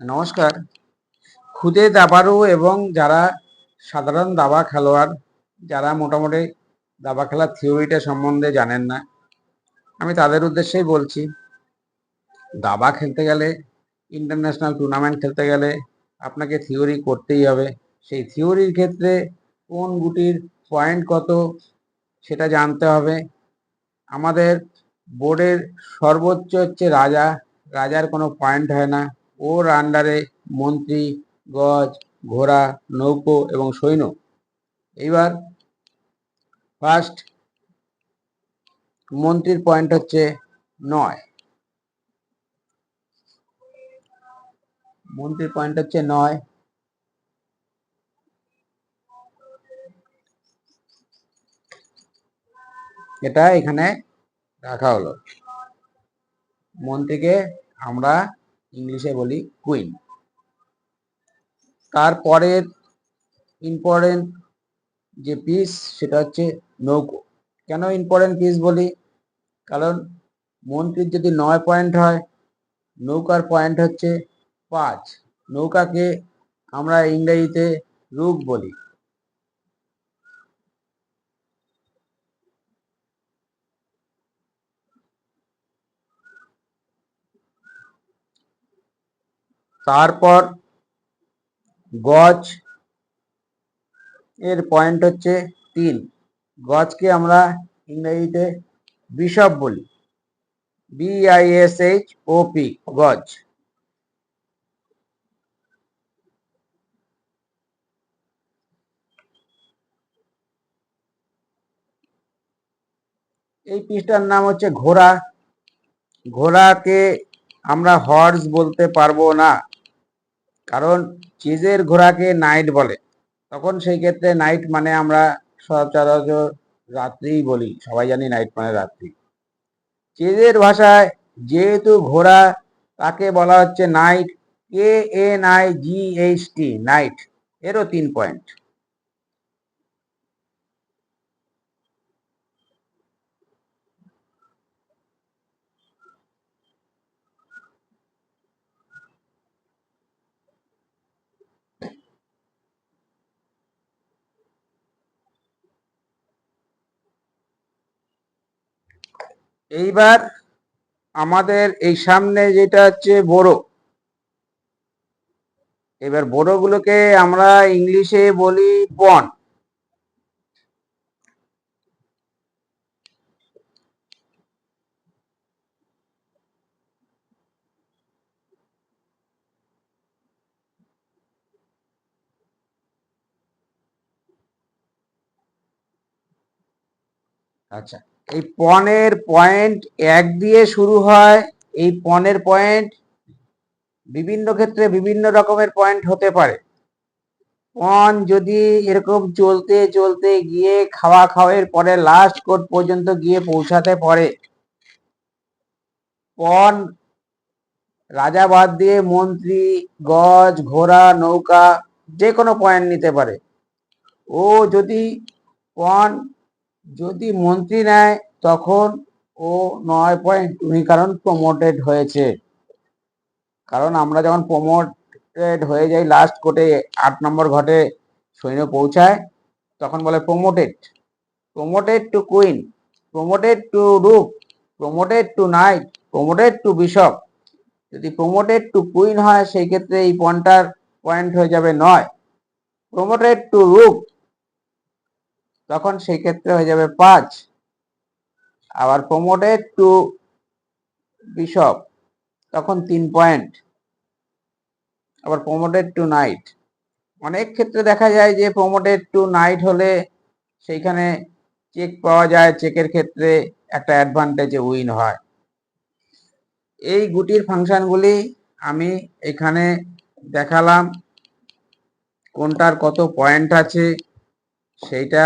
নমস্কার। খুদে দাবারু এবং যারা সাধারণ দাবা খেলোয়াড়, যারা মোটামুটি দাবা খেলার থিওরিটা সম্বন্ধে জানেন না, আমি তাদের উদ্দেশ্যেই বলছি, দাবা খেলতে গেলে ইন্টারন্যাশনাল টুর্নামেন্ট খেলতে গেলে আপনাকে থিওরি করতেই হবে। সেই থিওরির ক্ষেত্রে কোন গুটির পয়েন্ট কত সেটা জানতে হবে। আমাদের বোর্ডের সর্বোচ্চ হচ্ছে রাজা, রাজার কোনো পয়েন্ট হয় না। ওর আন্ডারে মন্ত্রী, গজ, ঘোড়া, নৌকো এবং সৈন্য। এইবার ফার্স্ট মন্ত্রীর পয়েন্ট হচ্ছে নয়। মন্ত্রীর পয়েন্ট হচ্ছে নয়। এটা এখানে রাখা হলো। মন্ত্রীকে আমরা ইংলিশে বলি কুইন তারপরের ইম্পর্টেন্ট যে পিস সেটা হচ্ছে নৌকো। কেন ইম্পর্টেন্ট পিস বলি? কারণ মন্ত্রীর যদি নয় পয়েন্ট হয়, নৌকার পয়েন্ট হচ্ছে পাঁচ। নৌকাকে আমরা ইংরেজিতে রূপ বলি। তারপর গজ, এর পয়েন্ট হচ্ছে তিন। গজকে আমরা ইংরেজিতে বিশপ বলি। বিআইএসএইচ ওপি গজ। এই পিসটার নাম হচ্ছে ঘোড়া। ঘোড়াকে আমরা হর্স বলতে পারব না। কারণ চিজের ঘোড়াকে নাইট বলে। তখন সেই ক্ষেত্রে নাইট মানে আমরা সচরাচর রাত্রিই বলি। সবাই জানি নাইট মানে রাত্রি। চেজের ভাষায় যেহেতু ঘোড়া, তাকে বলা হচ্ছে knight K N I G H T knight এরও তিন পয়েন্ট এইবার আমাদের এই সামনে যেটা হচ্ছে বড়ো। এবার বড়োগুলোকে আমরা ইংলিশে বলি বন। আচ্ছা। এই পনেরো পয়েন্ট এক দিয়ে শুরু হয়। এই পনেরো পয়েন্ট বিভিন্ন ক্ষেত্রে বিভিন্ন রকমের পয়েন্ট হতে পারে। পন যদি এরকম চলতে চলতে গিয়ে খাওয়া খাওয়ার পরে লাস্ট কোর্ট পর্যন্ত গিয়ে পৌঁছাতে পারে। পন রাজা বাদ দিয়ে মন্ত্রী, গজ, ঘোড়া, নৌকা যে কোনো পয়েন্ট নিতে পারে। ও যদি পন যদি মন্ত্রী নেয়, তখন ও নয় পয়েন্ট উনি কারণ প্রমোটেড হয়েছে। কারণ আমরা যখন প্রমোটেড হয়ে যাই লাস্ট কোর্টে আট নম্বর ঘটে সৈন্য পৌঁছায়, তখন বলে promoted promoted to queen promoted to rook promoted to knight promoted to bishop যদি প্রমোটেড টু কুইন হয়, সেই ক্ষেত্রে এই পয়েন্টটার পয়েন্ট হয়ে যাবে নয়। প্রমোটেড টু রুপ তখন সেই ক্ষেত্রে হয়ে যাবে পাঁচ। আবার প্রমোটেড টু বিশপ তখন তিন পয়েন্ট আবার প্রমোটেড টু নাইট অনেক ক্ষেত্রে দেখা যায় যে প্রমোটেড টু নাইট হলে সেইখানে চেক পাওয়া যায় চেকের ক্ষেত্রে একটা অ্যাডভান্টেজে উইন হয়। এই গুটির ফাংশনগুলি আমি এখানে দেখালাম। কোনটার কত পয়েন্ট আছে, সেইটা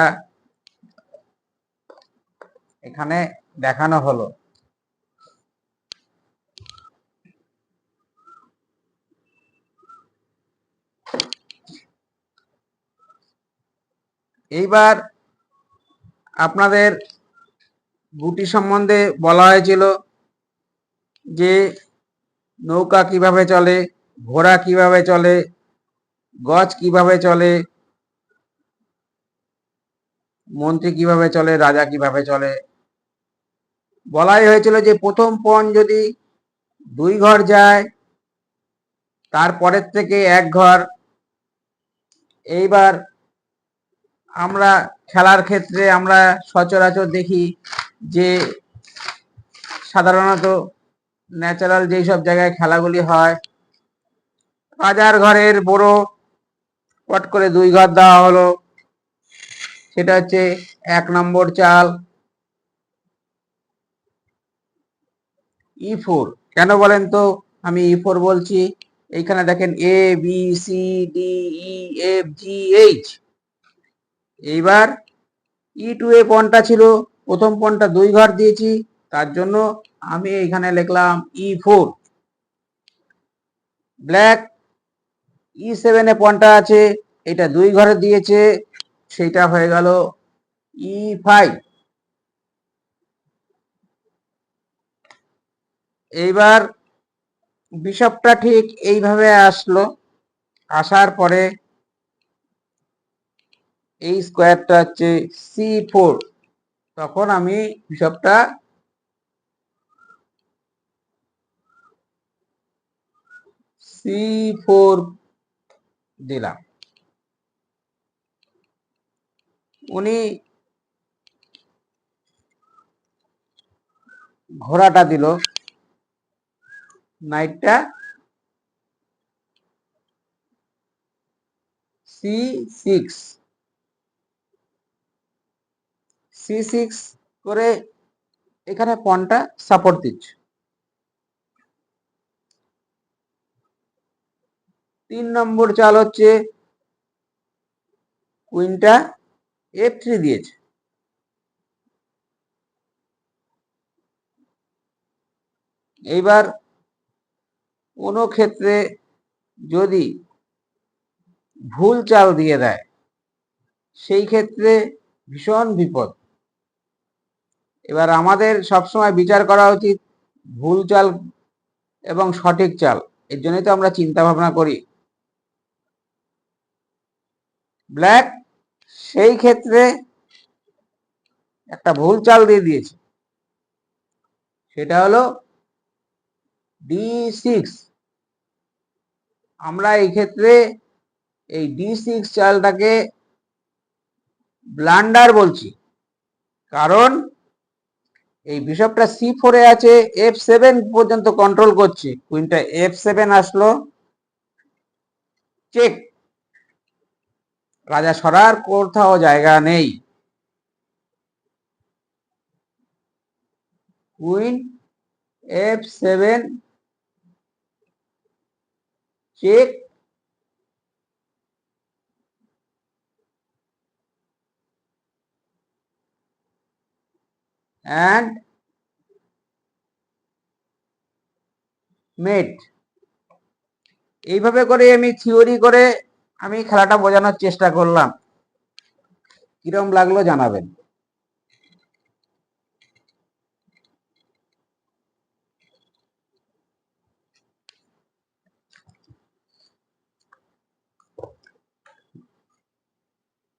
এখানে দেখানো হলো। এইবার আপনাদের গুটি সম্বন্ধে বলা হয়েছিল যে নৌকা কীভাবে চলে, ঘোড়া কীভাবে চলে গজ কীভাবে চলে, মন্ত্রী কীভাবে চলে, রাজা কীভাবে চলে বলাই হয়েছিল যে প্রথম পণ যদি দুই ঘর যায় তারপরের থেকে এক ঘর। এইবার আমরা খেলার ক্ষেত্রে আমরা সচরাচর দেখি যে সাধারণত ন্যাচারাল যেই সব জায়গায় খেলাগুলি হয়, রাজার ঘরের বড় পট করে দুই ঘর দেওয়া হলো। সেটা হচ্ছে এক নম্বর চাল ই ফোর কেন বলেন তো? আমি ই ফোর বলছি। এইখানে দেখেন A B C D E F G H এইবার ই টু এ পনটা ছিল। প্রথম পনটা দুই ঘর দিয়েছি। তার জন্য আমি এখানে লিখলাম ই ফোর ব্ল্যাক ই সেভেনে পনটা আছে। এটা দুই ঘরে দিয়েছে। সেটা হয়ে গেল ই ফাইভ এইবার বিশপটা ঠিক এইভাবে আসলো। আসার পরে এই স্কোয়ারটা হচ্ছে সি ফোর। তখন আমি বিশপটা সি ফোর দিলাম। উনি ঘোড়াটা দিল। নাইটটা সি সিক্স। সি সিক্স করে এখানে পনটা সাপোর্ট দিচ্ছে। তিন নম্বর চাল হচ্ছে কুইনটা এফ থ্রি দিয়েছে। এইবার কোনো ক্ষেত্রে যদি ভুল চাল দিয়ে দেয়, সেই ক্ষেত্রে ভীষণ বিপদ। এবার আমাদের সবসময় বিচার করা উচিত ভুল চাল এবং সঠিক চাল, এর জন্যই তো আমরা চিন্তা ভাবনা করি। ব্ল্যাক, সেই ক্ষেত্রে একটা ভুল চাল দিয়ে দিয়েছে। সেটা হলো ডি সিক্স আমরা এই ক্ষেত্রে এই ডি সিক্স চালটাকে ব্লান্ডার বলছি। কারণ এই বিশপটা সি ফোরে আছে এফ সেভেন পর্যন্ত কন্ট্রোল করছে। কুইনটা এফ সেভেন আসলো। চেক রাজা সরার কোথাও জায়গা নেই। Queen F seven check and mate এইভাবে করে আমি থিওরি করে আমি খেলাটা বোঝানোর চেষ্টা করলাম। কিরম লাগল জানাবেন।